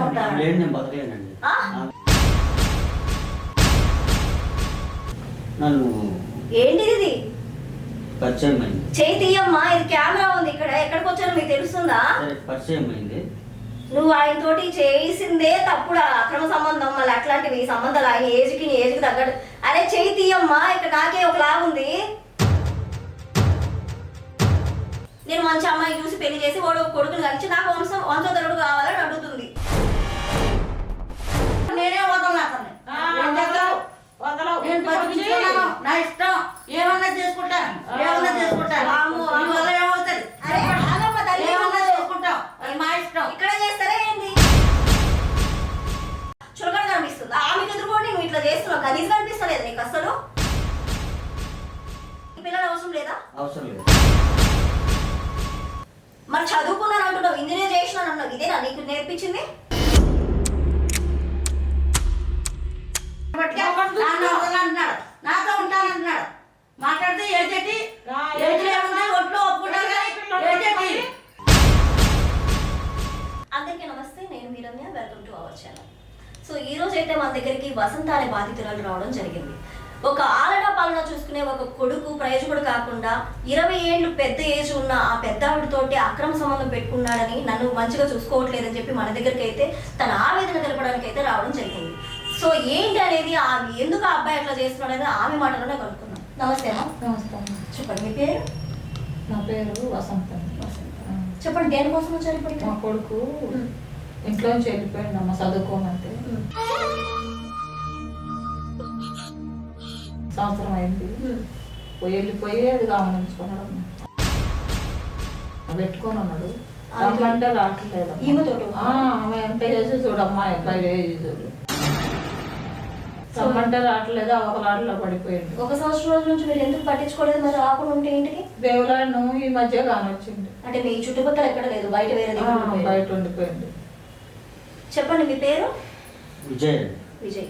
ఉంటాను నేను బతకలేనండి. ఆ? నన్ను ఏంటిది ఇది పరిచయం అయింది చేయి తీయమ్మా ఇది కెమెరా ఉంది ఇక్కడ. ఎక్కడికి వచ్చారో మీకు తెలుస్తుందా? సరే పరిచయం అయింది నువ్వు ఆయన తోటి చేసిందే తప్పుడు? అక్రమ సంబంధం మళ్ళీ అట్లాంటివి సంబంధాలు ఆయన ఏజ్కి నీ ఏజ్కి తగ్గట్టు. అరే చేయి తీయమ్మా ఇక్కడ నాకే ఒక లాగుంది నేను మంచి అమ్మాయి చూసి పెళ్ళి చేసి వాడు కొడుకుని కలిసి నాకు వంశం వంశధరుడు కావాలని అడుగుతుంది. నేనే వదలను అతన్ని. బతికించుకున్నాను. నా ఇష్టం. ఏమన్నా చేసుకుంటాను ఏమన్నా చేసుకుంటాను వల్ల ఏమవుతుంది? ఏమన్నా చేసుకుంటాం అది మా ఇష్టం. ఇక్కడ చేస్తారా ఏంది? చులకన కనిపిస్తుంది. ఆమెకు ఎదురుకోండి నువ్వు ఇట్లా చేస్తున్నావు. కనీసం కనిపిస్తలేదు నీకు అసలు? పిల్లలు అవసరం లేదా? అవసరం లేదు. మరి చదువుకున్నాను అంటున్నావు. ఇంజనీర్ చేసినాను అన్నావు ఇదేనా నీకు నేర్పించింది? అంటున్నాడు నాతో ఉంటానంటున్నాడు. మాట్లాడితే ఏజెట్టి రా, ఏజ్ లేకుండా ఒట్లో ఒప్పుకుంటారు కానీ ఏజెట్టి అందరికీ నమస్తే నేను మీ Ramya welcome to our channel so ఈ రోజు అయితే మన దగ్గరికి వసంత అనే బాధితురాలు రావడం జరిగింది. ఒక ఆలన పాలన చూసుకునే ఒక కొడుకు ప్రయోజకుడు కాకుండా ఇరవై ఏళ్ళు పెద్ద ఏజ్ ఉన్న ఆ పెద్ద ఆవిడతోటి అక్రమ సంబంధం పెట్టుకున్నాడని నన్ను మంచిగా చూసుకోవట్లేదని చెప్పి మన దగ్గరికి అయితే తన సో ఏంటి అనేది ఆమె ఎందుకు ఆ అబ్బాయి అట్లా చేస్తున్నాడు అనేది ఆమె మాటలోనే కనుక్కున్నాం నమస్తే నమస్తే. చెప్పండి మీ పేరు నా పేరు వసంత ఆ. చెప్పండి దేనికోసం వచ్చారు ఇప్పటికి మా కొడుకు. ఇంట్లోంచి వెళ్ళిపోయిండు అమ్మ చదువుకోమంటే. సంవత్సరం అయింది. పోయి వెళ్ళిపోయి అది గమనించుకున్నాడు. పెట్టుకొని ఉన్నాడు రమ్మంటే రావట్లేదు ఆమె ఎంత చేసి చూడమ్మా అబ్బాయి చూడు రావట్లేదు ఆ ఒక లాటలో పడిపోయిండు ఒక సంవత్సరం రోజుల నుంచి మీరు ఎందుకు పట్టించుకోలేదు మరి రాకుండా ఉంటే ఇంటికి? దేవులను ఈ మధ్య కానొచ్చిండు అంటే మీ చుట్టుపక్కల ఎక్కడ లేదు బయట వేరే దగ్గర. బయట ఉండిపోయిండు చెప్పండి మీ పేరు? విజయ్ విజయ్.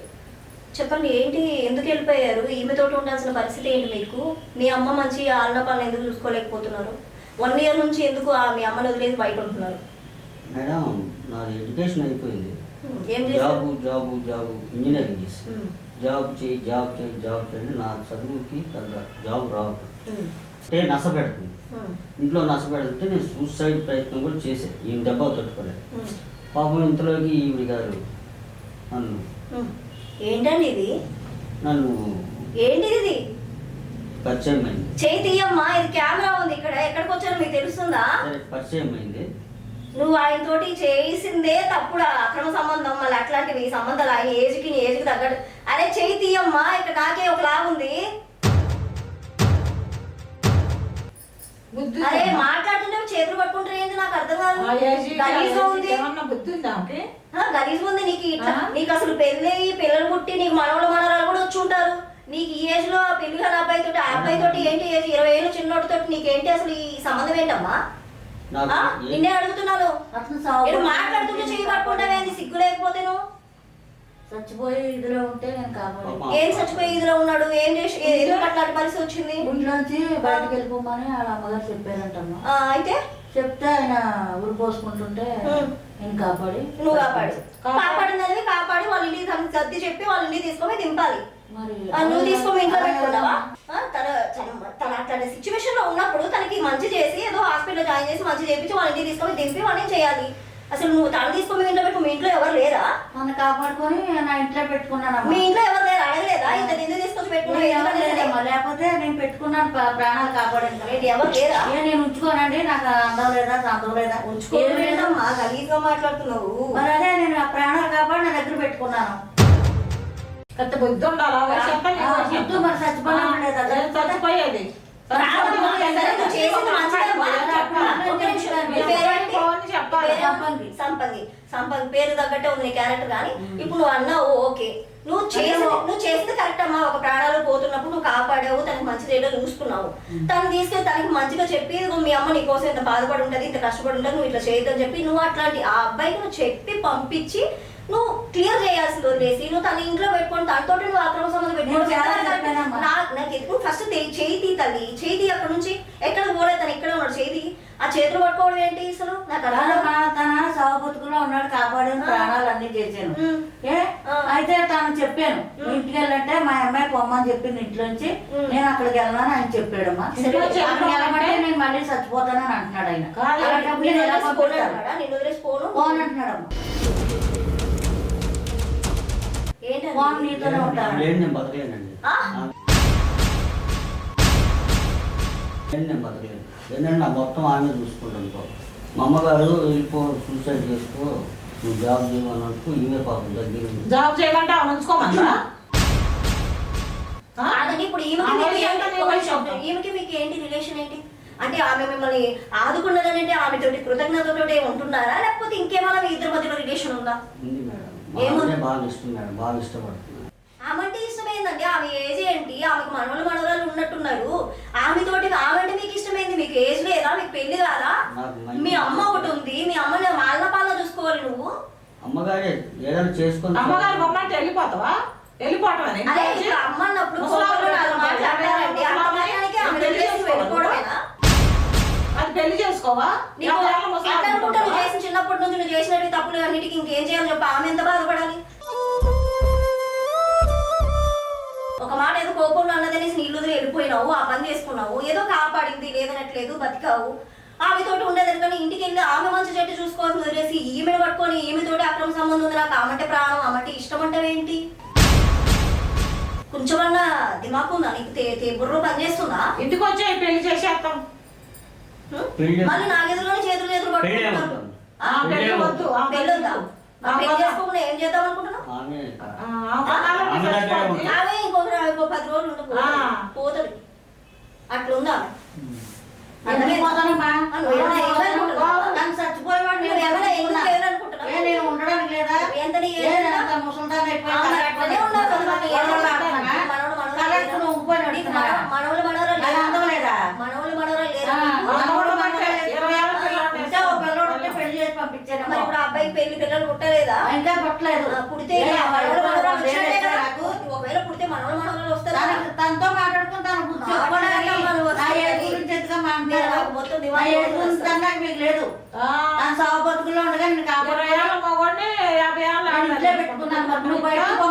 చెప్పండి ఏంటి ఎందుకు వెళ్ళిపోయారు? ఈమెతోటి ఉండాల్సిన పరిస్థితి ఏంటి మీకు? మీ అమ్మ మంచి ఆలన పాలన ఎందుకు చూసుకోలేకపోతున్నారు? వన్ ఇయర్ నుంచి ఎందుకు ఆ మీ అమ్మని వదిలేసి బయట ఉంటున్నారు? మేడం నాది ఎడ్యుకేషన్ అయిపోయింది. జాబు జాబు జాబు ఇంజనీరింగ్ చేసి జాబ్ చేయి జాబ్ చేయి జాబ్ చేయండి నా చదువుకి జాబ్ రావు ఉమ్, అంటే నస పెడుతుంది ఉమ్, ఇంట్లో నస పెడుతుంటే నేను సూసైడ్ ప్రయత్నం కూడా చేశాను. ఈ దెబ్బ తట్టుకోలేదు. పాపం ఇంతలోకి ఈవిడ గారు నన్ను. ఏంటండి ఇది? నన్ను ఏంటిది ఇది? పరిచయం అయింది. చేయి తీయమ్మా ఇది కెమెరా ఉంది ఇక్కడ. ఎక్కడికి వచ్చారో మీకు తెలుస్తుందా? పరిచయం అయింది. నువ్వు ఆయన తోటి చేసిందే తప్పుడు అక్రమ సంబంధం మళ్ళీ అట్లాంటివి సంబంధాలు ఆయన ఏజ్కి నీ ఏజ్కి తగ్గట్టు. అరే చేయి తీయమ్మా ఇక్కడ నాకే ఒక లాగుంది బుద్ధి అరే? మాట్లాడుతుంటే చేతులు పట్టుకుంటారు ఏంది నాకు అర్థం కాదు. ఆ ఏజీ గలీజ్గా ఉంది. ఏమన్నా బుద్ధి ఉందా ఆమెకి? ఆ, గలీజ్ ఉంది నీకు ఇట్లా. ఆ? నీకు అసలు పెళ్ళి పిల్లలు పుట్టి నీకు మనవలు మనవరాలు కూడా వచ్చి ఉంటారు. నీకు ఈ ఏజ్లో ఆ పెళ్ళి కాని అబ్బాయి తోటి ఆ అబ్బాయి తోటి ఏంటి ఏజ్? ఇరవై ఏళ్ళు చిన్నోటి తోటి నీకేంటి అసలు ఈ సంబంధం ఏంటమ్మా? నిన్నే అడుగుతున్నాను. మాట్లాడుతుంటే చెయ్యి పట్టుకుంటావేంది సిగ్గు లేకపోతే నువ్వు? చచ్చిపోయి ఇదిలో ఉంటే నేను కాపాడు. పాపం. ఏం చచ్చిపోయి ఇదిలో ఉన్నాడు? ఏం చేసి ఎందుకు అట్లాంటి పరిస్థితి వచ్చింది? ఇంట్లోంచి బయటకు వెళ్ళిపోమని వాళ్ళ అమ్మగారు చెప్పారంటమ్మా. ఆ, అయితే? చెప్తే ఆయన ఊరు పోసుకుంటుంటే. నేను కాపాడి. నువ్వు కాపాడు. కాపాడు. కాపాడినది సర్ది చెప్పి వాళ్ళ ఇంటికి తీసుకొని దింపాలి. నువ్వు తీసుకొని ఇంట్లో పెట్టుకున్నావా తన తన- అట్లాంటి సిచ్యువేషన్లో ఉన్నప్పుడు తనకి మంచి చేసి ఏదో హాస్పిటల్ జాయిన్ చేసి మంచి చేపించి వాళ్ళ ఇంటికి తీసుకొని దింపి వాళ్ళని చేయాలి? అసలు నువ్వు తను తీసుకొని ఇంట్లో పెట్టు మీ ఇంట్లో ఎవరు లేరా? నన్ను కాపాడుకొని నా ఇంట్లో పెట్టుకున్నానమ్మా మీ ఇంట్లో ఎవరు లేరు? అడగలేదా? ఇంత నిందు తీసుకొచ్చి పెట్టుకున్నావు నేను ఎవరు ఎందుకని లేదమ్మా. లేకపోతే నేను పెట్టుకున్నాను ప్రా- ప్రాణాలు కాపాడాను ఎవరు లేరా? ఏ నేను ఉంచుకోనండి. నాకు అందం లేదా? అందం లేదా? లేదా? ఉంచుకోలేదమ్మా గలీజ్గా మాట్లాడుతున్నావు. మరి అదే నేను ప్రాణాలు కాపాడి నా దగ్గర పెట్టుకున్నాను. పెద్ద బుద్ధి ఉండాలా వయసు ఎంత నీకు ఆ, వయసు ఎంత? బుద్ధి మరి చచ్చిపోయినా ఆ, ఉండేదా? నేను చచ్చిపోయేది ప్రాణం సరే, నువ్వు చేసింది మంచిదమ్మా. ఒక్క నిమిషం, మీ పేరేంటి? పోనీ చెప్పాలి. పేరు? సంపంగి. సంపంగి సంపంగి పేరు తగ్గట్టే ఉంది నీ క్యారెక్టర్ కానీ ఇప్పుడు నువ్వు అన్నావు ఓకే నువ్వు చేసింది నువ్వు చేసింది కరెక్ట్ అమ్మా ఒక ప్రాణాలు పోతున్నప్పుడు నువ్వు కాపాడావు తనకి మంచి రేట్లో చూసుకున్నావు తను తీసుకెళ్ళి తనకి మంచిగా చెప్పి ఇదిగో మీ అమ్మ నీ కోసం ఇంత బాధపడి ఉంటుంది ఇంత కష్టపడి ఉంటుంది నువ్వు ఇట్లా చేయొద్దని చెప్పి నువ్వు అట్లాంటి ఆ అబ్బాయికి నువ్వు చెప్పి పంపించి నువ్వు క్లియర్ చేయాల్సింది వదిలేసి నువ్వు తన ఇంట్లో పెట్టుకొని తనతో నువ్వు అక్రమ సంబంధం ఎక్కువ ఫస్ట్ చేయి తీ తల్లి. చేయి తీ అక్కడ నుంచి. ఎక్కడ పోలేదు తను ఎక్కడ ఉన్నాడు? చేయి తీ. ఆ చేతులు పట్టుకోవడం ఏంటి అసలు? నాకు తను సవ బతుకులో ఉన్నాడు కాపాడిన ప్రాణాలు అన్ని చేశాను. అయితే తను చెప్పాను ఇంటికి వెళ్ళంటే మా అమ్మాయి పొమ్మని చెప్పింది ఇంట్లోంచి. నేను అక్కడికి వెళ్ళాను ఆయన చెప్పాడమ్మా. అక్కడికి వెళ్ళమంటే నేను మళ్ళీ చచ్చిపోతానని అంటున్నాడు ఆయన. పోను అంటున్నాడమ్మా. ఫోన్ నీతోనే ఉంటాను లేని నేను బతకలేనండి? లేని నేను బతకలేను ఏంటంటే నా మొత్తం ఆమె చూసుకుంటాను మా అమ్మగారు వెళ్ళిపో సూసైడ్ చేసుకో నువ్వు జాబ్ చేయమన్నట్టు ఈమె పాపం దగ్గర. జాబ్ చేయమంటే ఆమె ఉంచుకోమంటారా ఆ? కాదండి, ఇప్పుడు ఈమెకి ఆమె మీకు ఏంటో. ఈమెకి మీకు రిలేషన్ ఏంటి? అంటే ఆమె మిమ్మల్ని ఆదుకున్నదనంటే ఆమెతోటి కృతజ్ఞతతోటి ఉంటున్నారా? లేకపోతే ఇంకేమైనా మీ ఇద్దరి మధ్యలో రిలేషన్ ఉందా? ఉంది మేడం. ఆమెనే బాగా మేడం బాగా ఇష్టపడుతున్నాను ఆమెంటే ఇష్టమైందండి. ఆమె ఏజ్ ఏంటి? ఆమెకు మనవలు మనవరాలు ఉన్నట్టున్నారు. ఆమెతోటి ఆమె అంటే మీకు ఇష్టమైంది? మీకు ఏజ్ లేదా? మీకు పెళ్ళి కాదా? మీ అమ్మ ఒకటి ఉంది. మీ అమ్మని మాలన పాలన చూసుకోవాలి నువ్వు. అమ్మగారే ఏదైనా చేసుకొని అమ్మగారు బొమ్మంటే వెళ్ళిపోతావా? వెళ్ళిపోవటమని అదే ఇప్పుడు అమ్మ అన్నప్పుడు ముసలాళ్ళు కోపంలో నాలుగు ఉన్నారు. మాటలు అంటారండి అంత మాత్రానికి ఆమె పెళ్ళి వదిలేసి చేసుకోవాలా? వెళ్ళిపోవడమేనా అది పెళ్ళి చేసుకోవా? నీకు నువ్వు? చేసిన చిన్నప్పటి నుంచి నువ్వు చేసినవి తప్పులు అన్నిటికీ ఇంకేం చేయాలని చెప్పి. ఆమె ఎంత బాధపడాలి? ఒక మాట ఏదో కోపంలో అన్నదనేసి నీళ్ళు వెళ్ళిపోయినావు ఆ పని చేసుకున్నావు ఏదో కాపాడింది లేదనట్లేదు బతికావు. ఆమెతోటి ఉండేది కానీ ఇంటికి వెళ్ళి ఆమె మంచి చెట్టు చూసుకోవాల్సి వదిలేసి ఈమెను పట్టుకొని ఈమెతోటి అక్రమ సంబంధం ఉంది నాకు ఆమంటే ప్రాణం ఆమంటే ఇష్టం అంటే ఏంటి? కొంచెమన్నా దిమాకు ఉందా? నీకు తే తే బుర్ర పని చేస్తుందా? ఇంటికి వచ్చి పెళ్ళి చేసేస్తాం. మళ్ళీ నా చేతులు చేతులు పెళ్ళి పట్టుకుంటున్నావు ఏమవుతుంది? ఆ, పెళ్ళి వద్దు ఆ, పెళ్ళి వద్దా ఆ, పెళ్ళి వద్దా? చేసుకోకుండా ఏం చేద్దాం అనుకుంటున్నావు ఆమె ఆ, ఆ కొన్నాళ్ళకి ఆమె దగ్గరే చచ్చిపోద్ది. ఉంటుంది. ఆమె ఇంకొక ఇంకో పది రోజులు ఉండి ఆ. పోతుంది అట్లుందా ఎందుకు పోతానమ్మా? ఆ, నువ్వు ఏమైనా ఏమనుకుంటున్నావా? తను చచ్చిపోయేవాడు నేను నువ్వు ఏమైనా బతుకుతున్నా. ఎందుకు లేదనుకుంటున్నావా? ఏ నేను ఉండడానికి లేదా ఎంత నీ ఏ నేను ముసలిదాన్ని మనవడు నీకు? మన- మనవడు మనవరాలు అది లేరా? అందం లేదా? మనవడు మనవరాలు లేరా ఆ, నీకు? మనవడు అంటే ఇరవై ఏళ్ళ పిల్లోడు ఉంటే ఓ పిల్లోడు ఉంటే పెళ్ళి చేసి పంపించాను మరి ఇప్పుడు ఆ అబ్బాయికి పెళ్ళి పిల్లలు పుట్టలేదా? ఇంకా పుట్టలేదు. పుడితే ఒకవేళ పుడితే మనవడు మనవరాలు వస్తారా తనతో మాట్లాడుకుని తన బుద్ధి మాట్లాడాలి, చెప్పడానికి మనం నా వస్తుంది. ఏజ్ గురించి ఎందుకు నేను మాట్లాడారు నాకు మొత్తం నా దివాళీ ఏజ్ గురించి వస్తుంది. అనడానికి మీకు లేదు. ఆ, తన సాగు బతుకుల్లో ఉండగా నేను కాపాడు యాభై ఏళ్ళ పెట్టుకున్నాను. నువ్వు బయటకు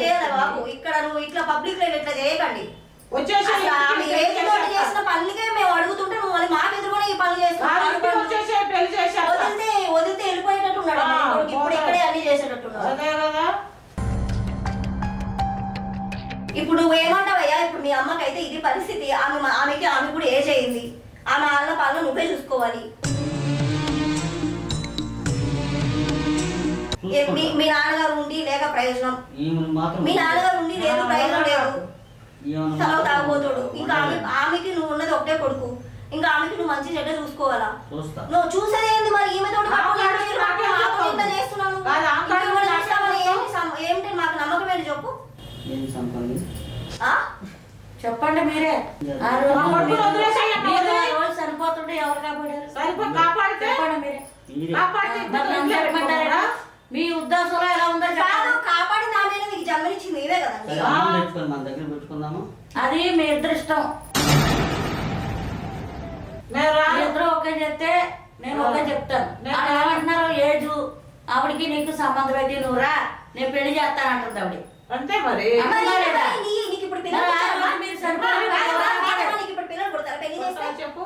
చేయాలి బాబు? ఇక్కడ నువ్వు ఇట్లా పబ్లిక్లో ఇట్లా చేయకండి. చేసిన పనులకే మేము అడుగుతుంటే నువ్వు మళ్ళీ మాకు ఎదురుకొని ఈ పనులు చేసేస్తా. వదిలితే వదిలితే వెళ్ళిపోయేటట్టు ఉన్నాడు ఆ, అమ్మ. ఇప్పుడు. ఇక్కడే అన్ని చేసేటట్టున్నాడు. ఇప్పుడు నువ్వు ఏమంటావయ్యా? ఇప్పుడు మీ అమ్మకైతే ఇది పరిస్థితి. ఆమె ఆమెకి ఆమె కూడా ఏజ్ అయింది. ఆమె ఆళ్ళ పాలన నువ్వే చూసుకోవాలి. మీ మీ నాన్నగారు ఉండి లేక ప్రయోజనం. మీ నాన్నగారు ఉండి లేదు ప్రయోజనం లేదు. మాత్రం తాగుపోతాడు ఇంకా ఆమె. ఆమెకి నువ్వు ఉన్నది ఒకటే కొడుకు. ఇంకా ఆమెకి నువ్వు మంచి చెడ్డ చూసుకోవాలా? నువ్వు చూసేది ఏంది మరి? ఈమె తోటి ఏంటి మాకు నమ్మకం ఏంటి చెప్పు? ఏం సంపంగి ఆ? చెప్పండి మీరే. చనిపోతుంటే ఎవరు కాపాడారు? సరిపో కాపాడితే చెప్పండి మీరే. మీ ఉద్దేశంలో ఎలా ఉందో కాదు చెప్పండి కాపాడి నా మీద మీకు జన్మనిచ్చింది మీవే కదండి మన దగ్గర పెట్టుకుందాము. అది మీ ఇద్దరు ఇష్టం నేను ఇద్దరు ఒకే చెప్తే నేను ఒకే చెప్తాను. నేను ఏమంటున్నారు ఏజు ఆవిడకి నీకు సంబంధం అయితే నువ్వు రా. నేను పెళ్ళి చేస్తానంటుంది ఆవిడ. అంతే మరి? చెప్పు?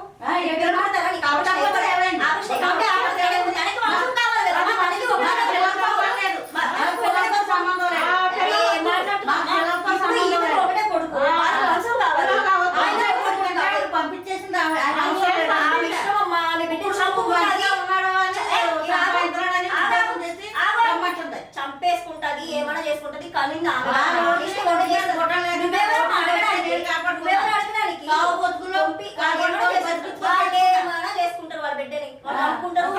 చంపేసుకుంటది ఏమైనా చేసుకుంటది కానీ చేసుకుంటారు వాళ్ళ బిడ్డని వాళ్ళు అనుకుంటారు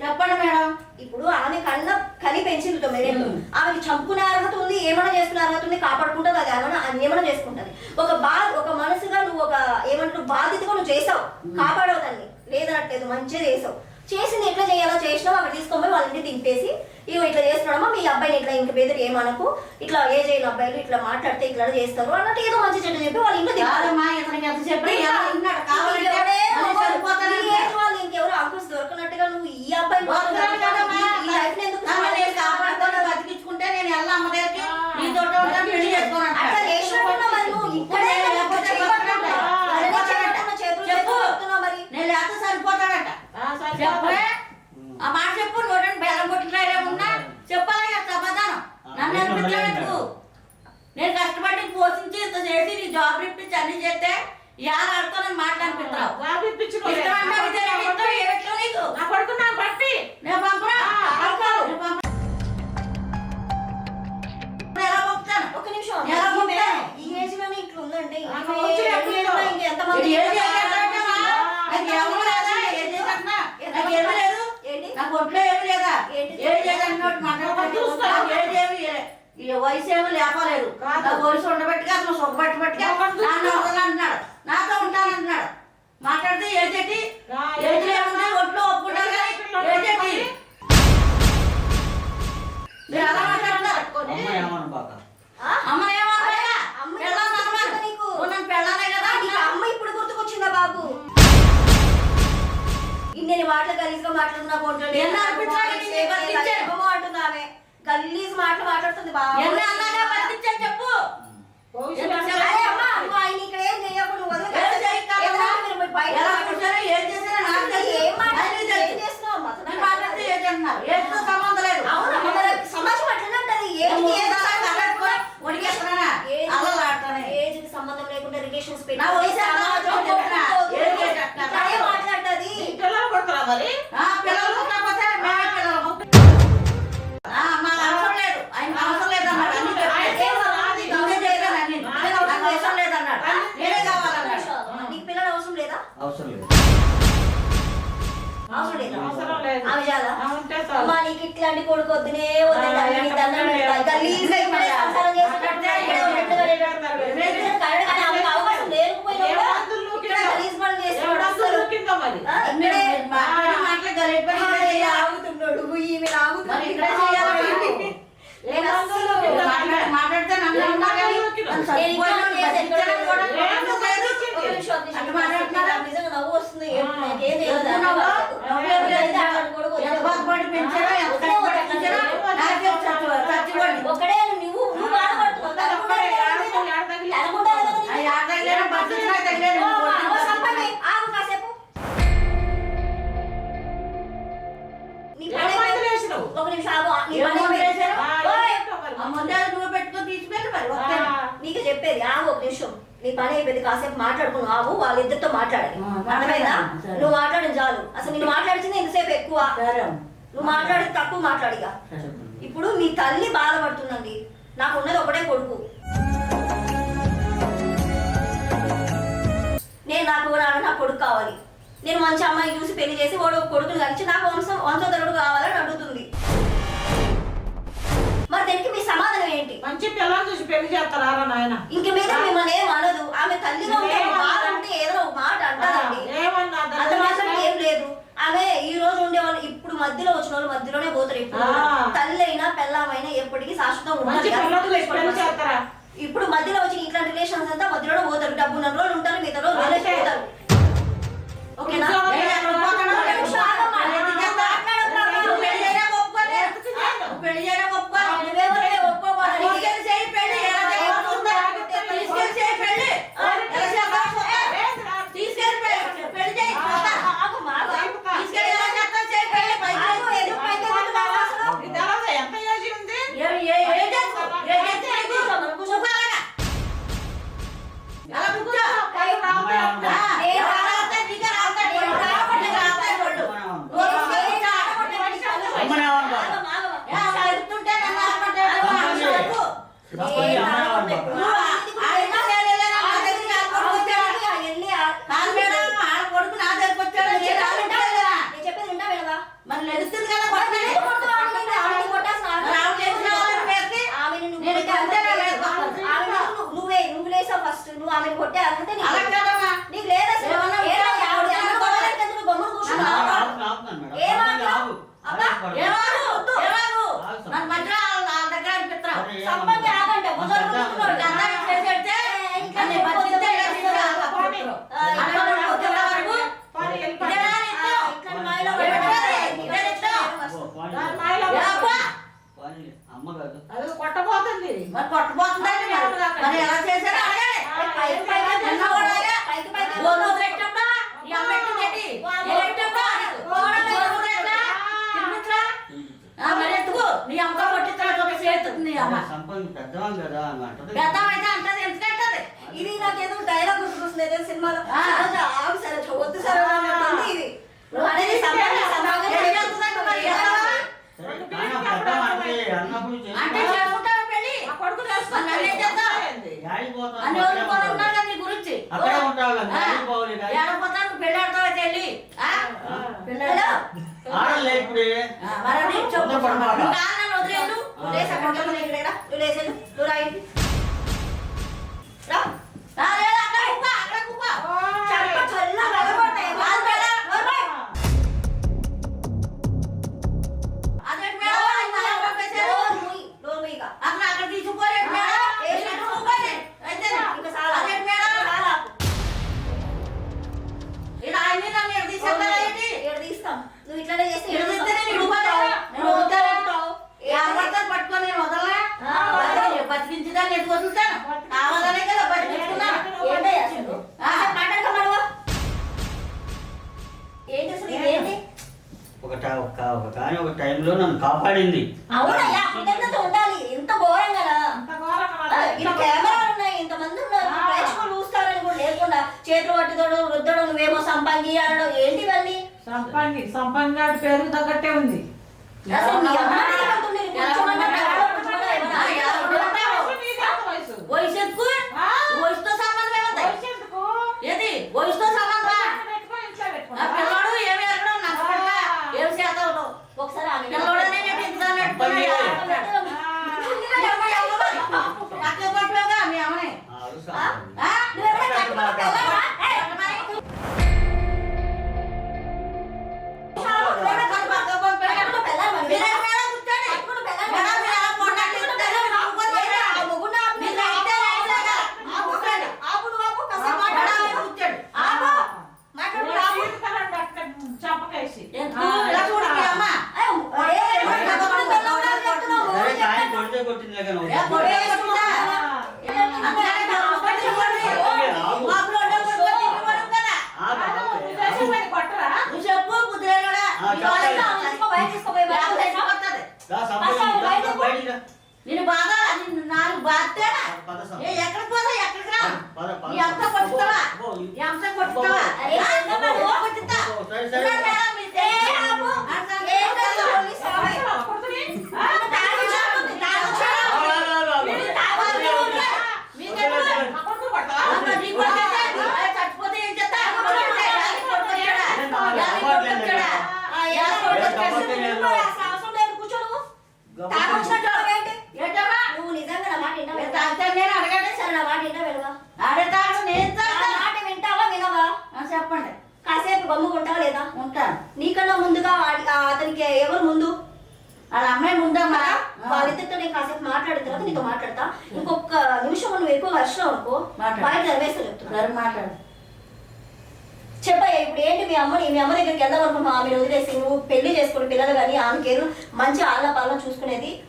చెప్పండి మేడం. ఇప్పుడు ఆమె కన్న కని పెంచింది తొమ్మిదేళ్ళు ఉమ్. ఆమెకి చంపుకునే అర్హత ఉంది ఏమైనా చేసుకునే అర్హత ఉంది కాపాడుకుంటుంది అది ఏమైనా ఏమైనా చేసుకుంటది. ఒక బా ఒక మనసుగా నువ్వు ఒక ఏమంటారు బాధ్యతగా నువ్వు చేసావు. కాపాడవు దాన్ని. లేదనట్లేదు మంచిగా చేసావు. చేసింది ఎట్లా చేయాలో చేసినావు అక్కడ తీసుకొని వాళ్ళ ఇంటికి దింపేసి ఇవి ఇట్లా చేస్తున్నాడమ్మా మీ అబ్బాయిని ఇట్లా ఇంక బెదిరి ఏమనకు ఇట్లా ఏ చేయని అబ్బాయిలు ఇట్లా మాట్లాడితే ఇట్లా చేస్తారు అన్నట్టు ఏదో మంచి చెడ్డ చెప్పి వాళ్ళ ఇంట్లో వాళ్ళు ఇంకెవరు అంకుల్స్ దొరకనట్టుగా నువ్వు ఈ అబ్బాయి? బతికించుకుంటే నేను వెళ్ళా అమ్మ దగ్గరికి. పెళ్ళి అట్లా అంటాడు. చేసినట్టున్నా మరి నువ్వు ఇక్కడే నేను కదా లేకపోతే చేయబట్టుకుంటావు. బతకనంట. అలానే బతకనంట. చేయబట్టుకున్న చేతులు చెప్పు. చేతులు చెప్తున్నావు మరి నేను లేకపోతే సరిపోతాడట ఆ, సరిపోతుంది. చెప్పే ఆ మాట చెప్పు నోటని బెల్లం కొట్టిన ఉన్నా చెప్పాలి కదా సమాధానం. నన్ను అనిపించలేదు నేను కష్టపడి పోషించి ఇంత చేసి నీ జాబ్ ఇప్పించి అన్ని చేస్తే యాద ఆడుతానని ఇప్పించుకోలే. ఇష్టం అంటే నీకు? మాట్లాడుతున్నా మాటలు మాట్లాడుతుంది బాబు. చెప్పు. ఆయన ఇక్కడ ఏం. ఏం ఏం మాట్లాడితే ఏం చేస్తున్నారు ఏదో సంబంధం లేదు. మరి సమాజం అట్లనే ఉంటది. ఏం. ఏజ్కి సంబంధం లేకుండా రిలేషన్స్ పెట్టి నా వయసు ఎంత సమాజం ఉందో చెప్పినా? ఒప్పుకోదు. ఏజ్ ఏంటి అట్లా? ఇట్లాగే మాట్లాడుతుంది మరి? ఆ, పిల్లలు పుట్టకపోతే మేమే పిల్లలు. ఆ, మాకు అవసరం లేదు. అవసరం లేదన్నాడు. అవసరం లేదన్నాడు. నేనే కావాలన్నాడు. నీకు పిల్లలు అవసరం అవసరం ఇట్లాంటి కొడుకు వద్దునే వద్దు నీ నిమిషం. అట్లా మాట్లాడుతున్నారా? నాకు నిజంగా నవ్వు వస్తుంది. ఏం- ఆ. నాకేం తెలియదు. ఒక నిమిషం ఆగు. నీ పని? ఆ, ఓయ్, మరి. ఆ నువ్వు పెట్టుకొని ఆ. నీకు చెప్పేది ఆగు ఒక నిమిషం. నీ పని అయిపోయింది కాసేపు మాట్లాడుకుని ఆగు వాళ్ళిద్దరితో మాట్లాడాలి ఆ, అర్థమైందా? సరే. నువ్వు మాట్లాడిన చాలు. అసలు నేను మాట్లాడించింది ఇంతసేపు ఎక్కువ. సరే. నువ్వు మాట్లాడి తక్కువ మాట్లాడిగా ఇప్పుడు మీ తల్లి బాధపడుతుందండి. నాకు ఉన్నది ఒకటే కొడుకు. నేను నాకు నా- నా కొడుకు కావాలి. నేను మంచి అమ్మాయి చూసి పెళ్ళి చేసి వాడు ఒక కొడుకుని కలిసి నాకు వంశం వంశోధరుడు కావాలని అడుగుతుంది. మరి దానికి మీ సమాధానం ఏంటి? మంచి పిల్లలు చూసి పెళ్ళి చేస్తారా నాయన? ఇంక మీద మిమ్మల్ని ఏం అనదు. ఆమె తల్లిగా ఉంటే ఏమన్నా? ఏదో ఒక మాట అంటారండి ఏమన్నా దాన్ని మాత్రం ఏం లేదు. ఆమె ఈ రోజు ఉండేవాళ్ళు ఇప్పుడు మధ్యలో వచ్చిన వాళ్ళు మధ్యలోనే పోతారు ఇప్పుడు తల్లి అయినా పెళ్ళమైనా ఎప్పటికీ శాశ్వతం మంచి ఇప్పుడు మధ్యలో వచ్చిన ఇట్లాంటి రిలేషన్స్ అంతా మధ్యలోనే పోతారు. డబ్బు నెల రోజులు ఉంటారు మిగతా రోజులు వదిలేసి పోతారు. ఓకేనా? ఇంట్లో ఏ, అమ్మ అంటది. ఎందుకంటది? ఇది నాకు ఏదో డైలాగ్ గుర్తుకొస్తుంది ఏదో సినిమాలో. ఆమె సరే వద్దు సరే ఇది. నువ్వు అంటే చేసుకుంటారు పెళ్ళి కొడుకు నీ గురించి. ఎడపోతాను పెళ్ళాడతావు తల్లి పిల్లలు వదిలేదు నువ్వు లేసా నువ్వు రాయి రా. ఒక కానీ ఒక టైంలో నన్ను కాపాడింది. ఉండాలి. ఎంత ఘోరం కదా. ఉన్నాయి. ఇంతమంది ఉన్నారు. ప్రేక్షకులు చూస్తారని లేకుండా చేతులు పట్టుదడు రుద్దడం నువ్వేమో సంపంగి అనడం. ఏంటివన్నీ సంపంగి సంపంగి పేరు తగ్గట్టే ఉంది.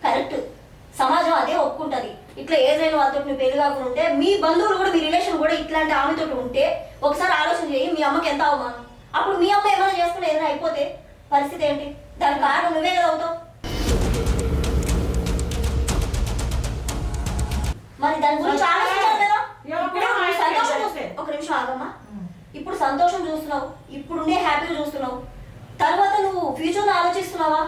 కరెక్ట్. సమాజం అదే ఒప్పుకుంటది. ఇట్లా ఏదైనా వాళ్ళతో నువ్వు పెళ్ళి కాకుండా ఉంటే మీ బంధువులు కూడా మీ రిలేషన్ కూడా ఇట్లాంటి ఆమెతో ఉంటే ఒకసారి ఆలోచన చేయి మీ అమ్మకి ఎంత అవమానం? అప్పుడు మీ అమ్మ ఏమైనా చేసుకుని ఏదైనా అయిపోతే పరిస్థితి ఏంటి? దానికి కారణం నువ్వే కదా అవుతావు. మరి దాని గురించి ఆలోచించాలి కదా? సంతోషం చూస్తే ఒక నిమిషం ఆగమ్మా. ఇప్పుడు సంతోషం చూస్తున్నావు. ఇప్పుడుండే హ్యాపీగా చూస్తున్నావు. తర్వాత నువ్వు ఫ్యూచర్ ఆలోచిస్తున్నావా?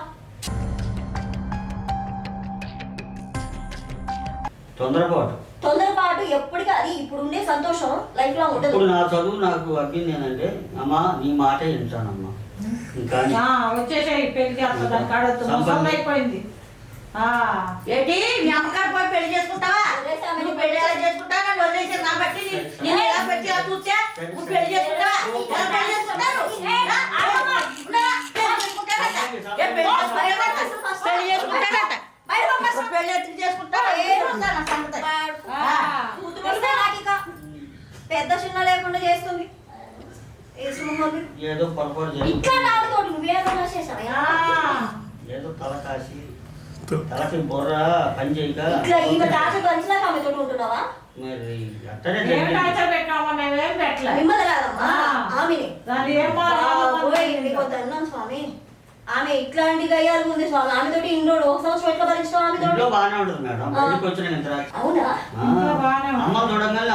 తొందరపాటు. తొందరపాటు ఎప్పటికీ అది ఇప్పుడుండే సంతోషం లైఫ్ లాంగ్ ఉండదు. ఇప్పుడు నా చదువు నాకు అగ్గింది ఏంటంటే అమ్మా నీ మాటే వింటానమ్మా. ఇంకా వచ్చేసేయ్ పెళ్ళి చేస్తా దానికి కాడొద్దు సంబంధం. ముసలి అయిపోయింది. ఆ, ఏంటి? మీ అమ్మగారు పోయి పెళ్ళి చేసుకుంటావా? నువ్వు పెళ్ళి ఎలా చేసుకుంటావా? నన్ను వదిలేసాను కాబట్టి నీ- నేను ఎలా పెట్టి ఎలా చూస్తే? నువ్వు పెళ్ళి చేసుకుంటావా? ఎలా పెళ్ళి చేసుకుంటారు ఆ, ఆగమ్మా. ఉండా. పెళ్ళి చేసుకుంటాడట. ఏ పెళ్ళి చేసుకుంటాడట? వస్తే నాకు ఇక పెద్ద చిన్న లేకుండా చేస్తుంది. ఏదో పొరపాటు ఇట్లా నాడుతోటి నువ్వేదన్నా చేసావా ఆ. ఏదో తల కాసి తలకి బుర్ర పని చేయక ఇట్లా ఈమె తాత పంచినాక ఆమె తోటి ఉంటున్నావా? మరి అట్టనే ఏం. టార్చర్ పెట్టామా? మేమేం పెట్టలే. మిమ్మల్ని కాదమ్మా. ఆమెని. దాన్ని ఏం మనకు నీకు స్వామి. ఆమె ఇట్లాంటి గయ్యాలు ఉంది స్వామి. ఆమె తోటి ఇండోడు ఒక సంవత్సరం ఎట్లా భరించడం ఆమె ఇంట్లో బాగానే ఉంటుంది మేడం. వచ్చిన అవునా? ఇంట్లో. అమ్మ చూడంగానే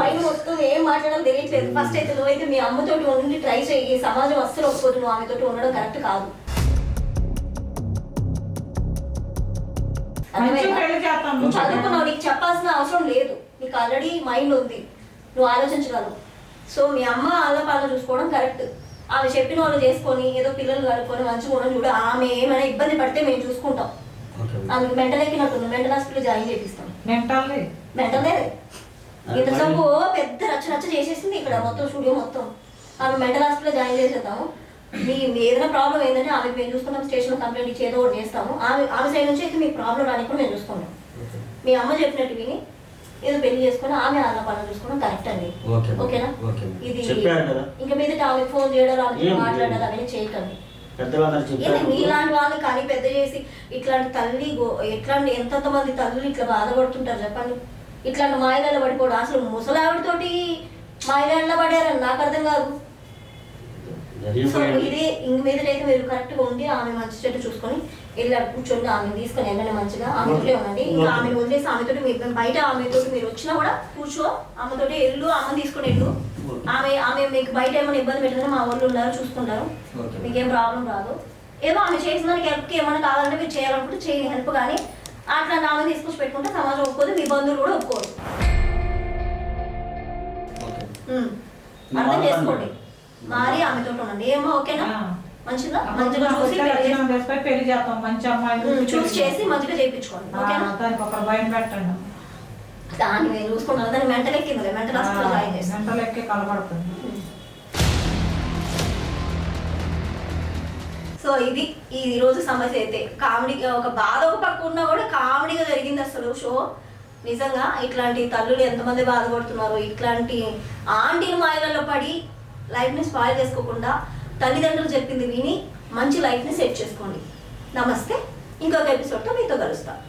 పైన మొత్తం ఏం మాట్లాడడం తెలియట్లేదు. ఫస్ట్ అయితే నువ్వైతే మీ అమ్మతోటి ఉండి ట్రై చేయి సమాజం అస్సలు ఒప్పుకోదు. నువ్వు ఆమెతోటి ఉండడం కరెక్ట్ కాదు. నువ్వు చదువుకున్నావు. నీకు చెప్పాల్సిన అవసరం లేదు. నీకు ఆల్రెడీ మైండ్ ఉంది. నువ్వు ఆలోచించగలవు. సో మీ అమ్మ ఆళ్ళ పాలన చూసుకోవడం కరెక్ట్ ఆమె చెప్పిన వాళ్ళు చేసుకొని ఏదో పిల్లలు కలుపుకొని మంచిగా ఉండడం చూడు ఆమె ఏమైనా ఇబ్బంది పడితే మేము చూసుకుంటాం. ఓకే ఆమెకు మెంటల్ ఎక్కినట్టుంది మెంటల్ హాస్పిటల్ జాయిన్ చేపిస్తాం. మెంటల్లీ? మెంటలే అది ఇంత మరి- సబ్బు పెద్ద రచ్చ రచ్చ చేసేసింది ఇక్కడ మొత్తం స్టూడియో మొత్తం. ఆమె మెంటల్ హాస్పిటల్ జాయిన్ చేసేద్దాము. మీ ఏదైనా ప్రాబ్లం ఏంటంటే ఆమెకు మేము చూసుకుంటాం స్టేషన్ కంప్లైంట్ ఇచ్చి ఏదో ఒకటి చేస్తాము. ఆమె ఆమె సైడ్ నుంచి అయితే మీకు ప్రాబ్లం రానికి కూడా మేము చూసుకుంటాం. మీ అమ్మ చెప్పినట్టు విని ఏదో పెళ్ళి చేసుకుని ఆమె ఆళ్ళ పనులు చూసుకోవడం కరెక్ట్ అండి. ఓకే ఓకేనా? ఓకే ఇది ఇంకా మీదట ఆమెకు ఫోన్ చేయడం మాట్లాడాలి అవన్నీ చేయకండి. మీలాంటి వాళ్ళని కానీ పెద్ద చేసి ఇట్లాంటి తల్లి ఎట్లాంటి ఎంతెంత మంది తల్లులు ఇట్లా బాధపడుతుంటారు చెప్పండి. ఇట్లాంటి మాయలలో పడిపోవడం అసలు ముసలావిడతోటి మాయలలో పడారని నాకు అర్థం కాదు. సో ఇదే ఇంక మీదటైతే మీరు కరెక్ట్గా ఉండి ఆమె మంచి చెట్టు చూసుకొని వెళ్ళి కూర్చొని ఆమె తీసుకొని వెళ్ళండి మంచిగా. ఆమెతోటే ఉండండి ఇంకా ఆమె వదిలేసి ఆమెతోటి మీరు బయట ఆమెతోటి మీరు వచ్చినా కూడా కూర్చో. ఆమెతోటి వెళ్ళు ఆమెను తీసుకొని వెళ్ళు. ఆమె ఆమె మీకు బయట ఏమైనా ఇబ్బంది పెట్టిందని మా వాళ్ళు ఉన్నారు చూసుకుంటారు. మీకేం ప్రాబ్లం రాదు. ఏదో ఆమె చేసిన దానికి హెల్ప్కి ఏమైనా కావాలంటే మీరు చేయాలనుకుంటే చేయండి హెల్ప్ కానీ అట్లా ఆమె తీసుకొచ్చి పెట్టుకుంటే సమాజం ఒప్పుకోదు మీ బంధువులు కూడా ఒప్పుకోరు. అర్థం చేసుకోండి. మారి ఆమెతో ఉండండి. ఏమో ఓకేనా. మంచిగా మంచిగా చూసి పెళ్ళి చేస్తాం మంచి అమ్మాయి చూసి చేసి మంచిగా చేయించుకోండి ఓకేనా? దానికి ఒక భయం పెట్టండి. దాన్ని నేను చూసుకుంటాను దాన్ని మెంటల్ ఎక్కింది మెంటల్ హాస్పిటల్ జాయిన్ చేస్తాను మెంటల్ ఎక్కి కలపడుతుంది సో ఇది ఈ రోజు సమస్య అయితే కామెడీ ఒక బాధ ఒక పక్క ఉన్నా కూడా కామెడీగా జరిగింది అసలు షో. నిజంగా ఇట్లాంటి తల్లులు ఎంతమంది బాధపడుతున్నారు ఇట్లాంటి ఆంటీల మాయలలో పడి లైఫ్ని స్పాయిల్ చేసుకోకుండా తల్లిదండ్రులు చెప్పింది విని మంచి లైఫ్ని సెట్ చేసుకోండి. నమస్తే. ఇంకొక ఎపిసోడ్తో మీతో కలుస్తాను